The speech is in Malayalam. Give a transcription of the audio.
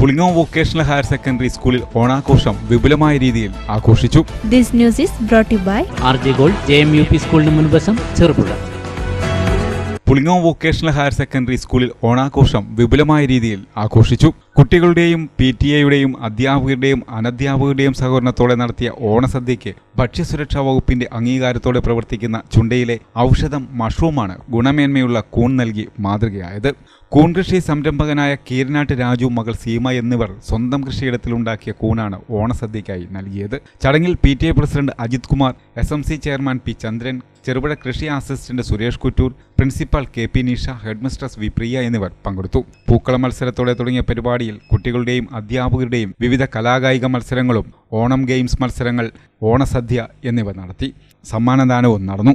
പുളിങ്ങോം വൊക്കേഷണൽ ഹയർ സെക്കൻഡറി സ്കൂളിൽ ഓണാഘോഷം വിപുലമായ രീതിയിൽ ആഘോഷിച്ചു. This news is brought you by by R J gold J M U P സ്കൂളിന് മുൻവശം Cherupuzha. Pulingome vocational higher secondary സ്കൂളിൽ ഓണാഘോഷം വിപുലമായ രീതിയിൽ ആഘോഷിച്ചു. കുട്ടികളുടെയും പി ടി എയുടെയും അധ്യാപകരുടെയും അനധ്യാപകരുടെയും സഹകരണത്തോടെ നടത്തിയ ഓണസദ്യയ്ക്ക് ഭക്ഷ്യസുരക്ഷാ വകുപ്പിന്റെ അംഗീകാരത്തോടെ പ്രവർത്തിക്കുന്ന ചുണ്ടയിലെ ഔഷധം മഷ്റൂമാണ് ഗുണമേന്മയുള്ള കൂൺ നൽകി മാതൃകയായത്. കൂൺ കൃഷി സംരംഭകനായ കീരനാട്ട് രാജു മകൾ സീമ എന്നിവർ സ്വന്തം കൃഷിയിടത്തിലുണ്ടാക്കിയ കൂണാണ് ഓണസദ്യയ്ക്കായി നൽകിയത്. ചടങ്ങിൽ P T A president Ajith Kumar S M C chairman P Chandran Cherupuzha കൃഷി assistant Suresh Kuttoor principal K P Nisha headmistress V Priya എന്നിവർ പങ്കെടുത്തു. പൂക്കള മത്സരത്തോടെ തുടങ്ങിയ പരിപാടിയിൽ കുട്ടികളുടെയും അധ്യാപകരുടെയും വിവിധ കലാകായിക മത്സരങ്ങളും ഓണം ഗെയിംസ് മത്സരങ്ങൾ ഓണസദ്യ എന്നിവ നടത്തി സമ്മാനദാനവും നടന്നു.